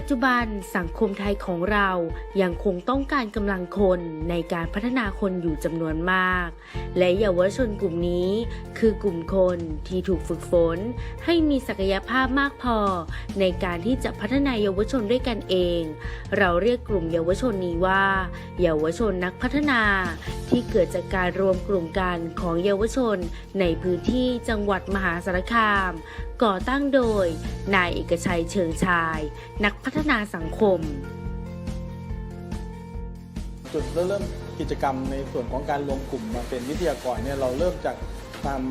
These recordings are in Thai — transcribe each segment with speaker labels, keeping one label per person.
Speaker 1: ปัจจุบันสังคมไทยของเรายังคงต้องการกำลังคนในการพัฒนาคนอยู่จำนวนมาก และเยาวชนกลุ่มนี้คือกลุ่มคนที่ถูกฝึกฝน ให้มีศักยภาพมากพอ ในการที่จะพัฒนาเยาวชนด้วยกันเอง เราเรียกกลุ่มเยาวชนนี้ว่า เยาวชนนักพัฒนา ที่เกิดจากการรวมกลุ่มกันของเยาวชนในพื้นที่จังหวัดมหาสารคามก่อตั้งโดย นายเอกชัยเชิงชาย นักพัฒนาสังคม
Speaker 2: จุดเริ่มกิจกรรมในส่วนของการรวมกลุ่มมาเป็นวิทยากรเนี่ยเราเริ่มจากความ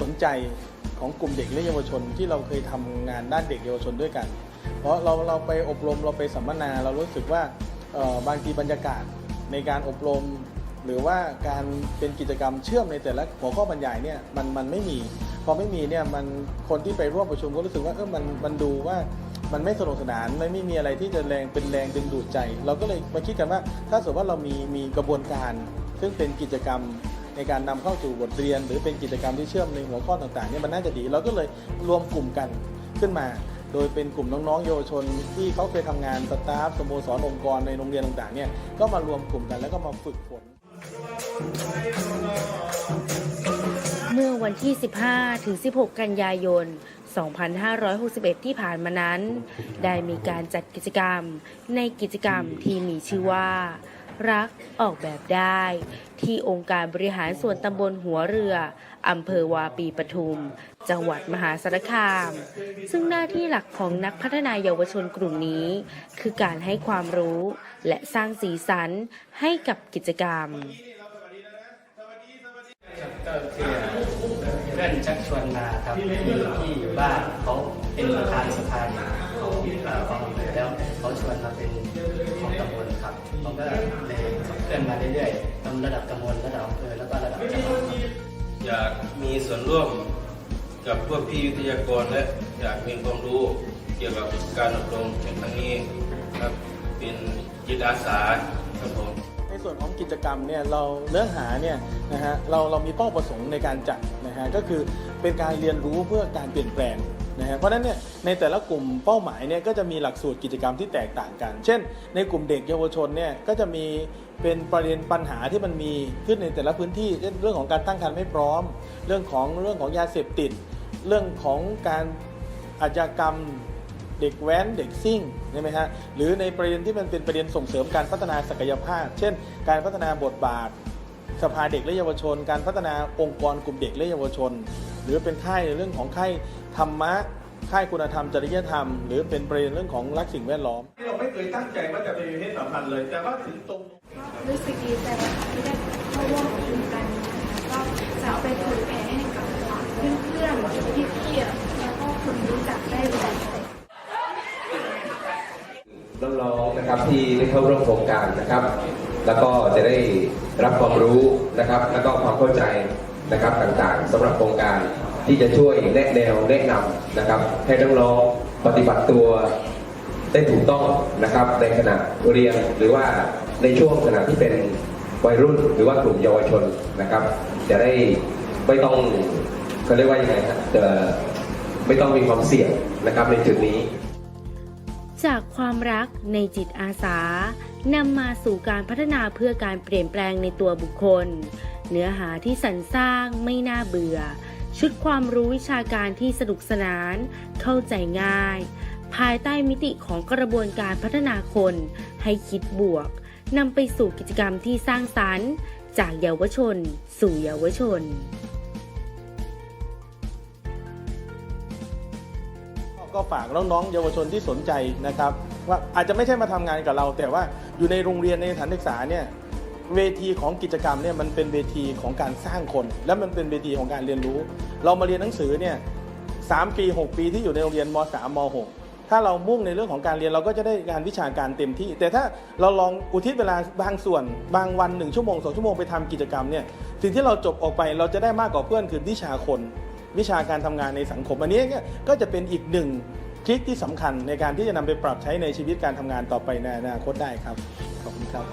Speaker 2: สนใจของกลุ่มเด็กและเยาวชนที่เราเคยทำงานด้านเด็กเยาวชนด้วยกัน เพราะเราเราไปอบรมเราไปสัมมนาเรารู้สึกว่าบางทีบรรยากาศในการอบรม หรือว่าการเป็นกิจกรรมเชื่อมในแต่ละหัวข้อบรรยายเนี่ยมันมันไม่มี อไม่มีเนี่ยมันคนที่ไปร่วมประชุมก็รู้สึกว่าเออมันมันดูว่ามันไม่สนุกสนานไม่ไม่มีอะไรที่จะแรงเป็นแรงดึงดูดใจ เราก็เลยมาคิดกันว่า ถ้าสมมติว่าเรามีมีกระบวนการ ซึ่งเป็นกิจกรรมในการนำเข้าสู่บทเรียน หรือเป็นกิจกรรมที่เชื่อมในหัวข้อต่างๆเนี่ยมันน่าจะดี เราก็เลยรวมกลุ่มกันขึ้นมา โดยเป็นกลุ่มน้องๆเยาวชน ที่เขาเคยทำงานสตาฟสโมสรองค์กรในโรงเรียนต่างๆเนี่ยก็มารวมกลุ่มกันแล้วก็มาฝึกฝน
Speaker 1: วันที่ 15 ถึง 16 กันยายน 2561 ที่ผ่านมานั้น ได้มีการจัดกิจกรรมในกิจกรรมที่มีชื่อว่า รักออกแบบได้ ที่องค์การบริหารส่วนตำบลหัวเรือ อำเภอวาปีปทุม จังหวัดมหาสารคาม ซึ่งหน้าที่หลักของนักพัฒนาเยาวชนกลุ่มนี้ คือการให้ความรู้และสร้างสีสันให้กับกิจกรรม
Speaker 3: พื่อนชักชวนมาครับมีที่อยู่บ้านเขาเป็นประธานสภาของเอ่อของอำเภอแล้วเขาชวนมาเป็นของตำบลครับเขาก็เลยเคลื่อนมาเรื่อยๆทำระดับตำบลระดับอำเภอแล้วก็ระดับจังหวัด
Speaker 4: อยากมีส่วนร่วมกับพวกพี่วิทยากรและอยากมีความรู้เกี่ยวกับการอบรมในครั้งนี้ เป็นจิตอาสาครับผม
Speaker 2: ในส่วนของกิจกรรมเนี่ยเราเนื้อหาเนี่ยนะฮะเราเรามีเป้าประสงค์ในการจัดนะฮะก็คือเป็นการเรียนรู้เพื่อการเปลี่ยนแปลงนะฮะเพราะฉะนั้นเนี่ยในแต่ละกลุ่มเป้าหมายเนี่ยก็จะมีหลักสูตรกิจกรรมที่แตกต่างกัน เช่น ในกลุ่มเด็กเยาวชนเนี่ยก็จะมีเป็นประเด็นปัญหาที่มันมีขึ้นในแต่ละพื้นที่เช่นเรื่องของการตั้งครรภ์ไม่พร้อม เรื่องของเรื่องของยาเสพติด เรื่องของการอาชญากรรม เด็กแว้นเด็กซิ่งใช่ไหมฮะหรือในประเด็นที่มันเป็นประเด็นส่งเสริมการพัฒนาศักยภาพ เช่น การพัฒนาบทบาท สภาเด็กและเยาวชน การพัฒนาองค์กรกลุ่มเด็กและเยาวชน หรือเป็นค่ายในเรื่องของค่ายธรรมะค่ายคุณธรรมจริยธรรม หรือเป็นประเด็นเรื่องของรักสิ่งแวดล้อม
Speaker 5: เราไม่เคยตั้งใจว่าจะไปมีเพศสัมพันธ์เลย แต่ว่าถึงตรง
Speaker 6: รู้สึกดีใจนะคะที่ได้เข้าร่วมประชุมกันนะคะก็จะเอาไปเผยแผ่ให้กับเพื่อนๆพี่ๆแล้วก็คนรู้จักได้รู้จัก
Speaker 7: นะครับที่ได้เข้าร่วมโครงการนะครับ แล้วก็จะได้รับความรู้นะครับ แล้วก็ความเข้าใจนะครับต่างๆสำหรับโครงการที่จะช่วยแนะแนวแนะนำนะครับ ให้น้องๆปฏิบัติตัวได้ถูกต้องนะครับ ในขณะเรียนหรือว่าในช่วงขณะที่เป็นวัยรุ่นหรือว่ากลุ่มเยาวชนนะครับ จะได้ไม่ต้องเขาเรียกว่ายังไงฮะจะไม่ต้องมีความเสี่ยงนะครับในจุดนี้
Speaker 1: จากความรักในจิตอาสานำมาสู่การพัฒนาเพื่อการเปลี่ยนแปลงในตัวบุคคล เนื้อหาที่สรรสร้างไม่น่าเบื่อ ชุดความรู้วิชาการที่สนุกสนาน เข้าใจง่าย ภายใต้มิติของกระบวนการพัฒนาคนให้คิดบวกนำไปสู่กิจกรรมที่สร้างสรรค์ จากเยาวชน สู่เยาวชน
Speaker 2: ก็ฝากน้องๆเยาวชนที่สนใจนะครับ ว่าอาจจะไม่ใช่มาทำงานกับเรา แต่ว่าอยู่ในโรงเรียนในสถานศึกษาเนี่ยเวทีของกิจกรรมเนี่ยมันเป็นเวทีของการสร้างคน และมันเป็นเวทีของการเรียนรู้ เรามาเรียนหนังสือเนี่ยสามปี 6 ปีที่อยู่ในโรงเรียนม3ม6ถ้าเรามุ่งในเรื่องของการเรียนเราก็จะได้งานวิชาการเต็มที่ แต่ถ้าเราลองอุทิศเวลาบางส่วน บางวันหนึ่งชั่วโมงสองชั่วโมงไปทำกิจกรรมเนี่ยสิ่งที่เราจบออกไปเราจะได้มากกว่าเพื่อนคือวิชาคน วิชาการทำงานในสังคม อันนี้ก็จะเป็นอีกหนึ่งคลิกที่สำคัญในการที่จะนำไปปรับใช้ในชีวิตการทำงานต่อไปในอนาคตได้ครับ ขอบคุณครับ